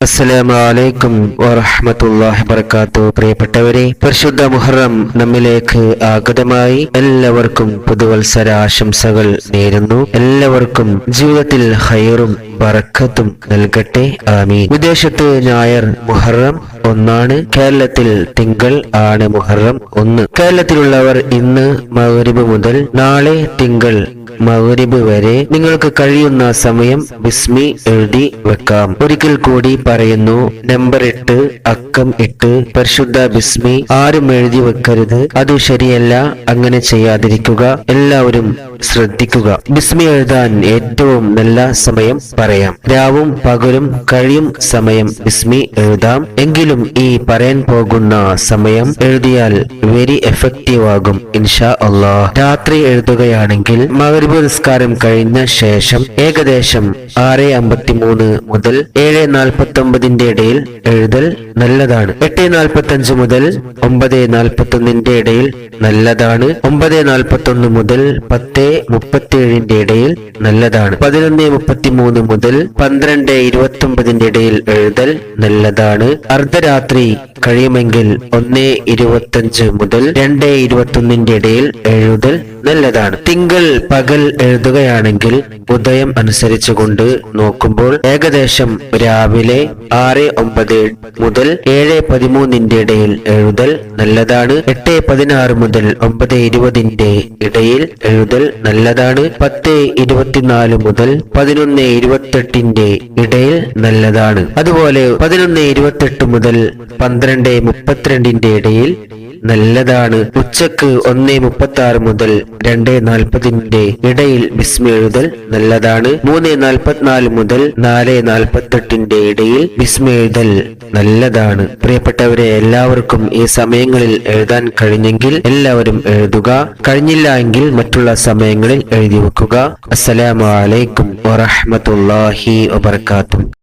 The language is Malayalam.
അസ്സലാമു അലൈക്കും വറഹ്മത്തുള്ളാഹി വബറകാത്തു പ്രിയപ്പെട്ടവരെ പരിശുദ്ധ മുഹറം നമ്മിലേക്ക് ആഗതമായി. എല്ലാവർക്കും പുതുവത്സര ആശംസകൾ നേരുന്നു. എല്ലാവർക്കും ജീവിതത്തിൽ ഹൈറും വറക്കത്തും നൽകട്ടെ. ആമീൻ. വിദേശത്ത് ഞായർ മുഹറം ഒന്നാണ്. കേരളത്തിൽ തിങ്കൾ ആണ് മുഹറം ഒന്ന്. കേരളത്തിലുള്ളവർ ഇന്ന് മഗ്രിബ് മുതൽ നാളെ തിങ്കൾ മഗ്രിബ് വരെ നിങ്ങൾക്ക് കഴിയുന്ന സമയം ബിസ്മി എഴുതി വെക്കാം. ഒരിക്കൽ കൂടി പറയുന്നു നമ്പർ എട്ട് അക്കം എട്ട് പരിശുദ്ധ ബിസ്മി ആരും എഴുതി വെക്കരുത്. അത് ശരിയല്ല. അങ്ങനെ ചെയ്യാതിരിക്കുക. എല്ലാവരും ശ്രദ്ധിക്കുക. ബിസ്മി എഴുതാൻ ഏറ്റവും നല്ല സമയം പറയാം. രാവും പകലും കഴിയും സമയം ബിസ്മി എഴുതാം. എങ്കിലും ഈ പറയാൻ പോകുന്ന സമയം എഴുതിയാൽ വെരി എഫക്റ്റീവ് ആകും ഇൻഷാ അള്ളാഹ്. രാത്രി എഴുതുകയാണെങ്കിൽ മഗ്രിബ് നിസ്കാരം കഴിഞ്ഞ ശേഷം ഏകദേശം ആറ് അമ്പത്തിമൂന്ന് മുതൽ ഏഴ് നാൽപ്പത്തി ഒമ്പതിന്റെ ഇടയിൽ എഴുതൽ നല്ലതാണ്. എട്ട് നാൽപ്പത്തി അഞ്ച് മുതൽ ഒമ്പത് നാൽപ്പത്തി ഒന്നിന്റെ ഇടയിൽ നല്ലതാണ്. ഒമ്പത് നാൽപ്പത്തി ഒന്ന് മുതൽ പത്ത് മുപ്പത്തിയേഴിന്റെ ഇടയിൽ നല്ലതാണ്. പതിനൊന്ന് മുപ്പത്തിമൂന്ന് മുതൽ പന്ത്രണ്ട് ഇരുപത്തി ഒമ്പതിന്റെ ഇടയിൽ എഴുതൽ നല്ലതാണ്. അർദ്ധരാത്രി കഴിയുമെങ്കിൽ ഒന്ന് ഇരുപത്തഞ്ച് മുതൽ രണ്ട് ഇരുപത്തൊന്നിന്റെ ഇടയിൽ എഴുതൽ നല്ലതാണ്. തിങ്കൾ പകൽ എഴുതുകയാണെങ്കിൽ ഉദയം അനുസരിച്ചുകൊണ്ട് നോക്കുമ്പോൾ ഏകദേശം രാവിലെ ആറ് ഒമ്പത് മുതൽ ഏഴ് പതിമൂന്നിന്റെ ഇടയിൽ എഴുതൽ നല്ലതാണ്. എട്ട് പതിനാറ് മുതൽ ഒമ്പത് ഇരുപതിന്റെ ഇടയിൽ എഴുതൽ നല്ലതാണ്. പത്ത് ഇരുപത്തിനാല് മുതൽ പതിനൊന്ന് ഇരുപത്തെട്ടിന്റെ ഇടയിൽ നല്ലതാണ്. അതുപോലെ പതിനൊന്ന് ഇരുപത്തെട്ട് മുതൽ പന്ത്രണ്ട് മുപ്പത്തിരണ്ടിന്റെ ഇടയിൽ നല്ലതാണ്. ഉച്ചയ്ക്ക് ഒന്ന് മുപ്പത്തി ആറ് മുതൽ രണ്ട് നാൽപ്പതിന്റെ ഇടയിൽ ബിസ്മി എഴുതൽ നല്ലതാണ്. മൂന്ന് നാൽപ്പത്തിനാല് മുതൽ നാല് നാൽപ്പത്തെട്ടിന്റെ ഇടയിൽ ബിസ്മി എഴുതൽ നല്ലതാണ്. പ്രിയപ്പെട്ടവരെ എല്ലാവർക്കും ഈ സമയങ്ങളിൽ എഴുതാൻ കഴിഞ്ഞെങ്കിൽ എല്ലാവരും എഴുതുക. കഴിഞ്ഞില്ല എങ്കിൽ മറ്റുള്ള സമയങ്ങളിൽ എഴുതി വെക്കുക. അസ്സലാമു അലൈക്കും വറഹ്മത്തുള്ളാഹി വബർക്കാത്തു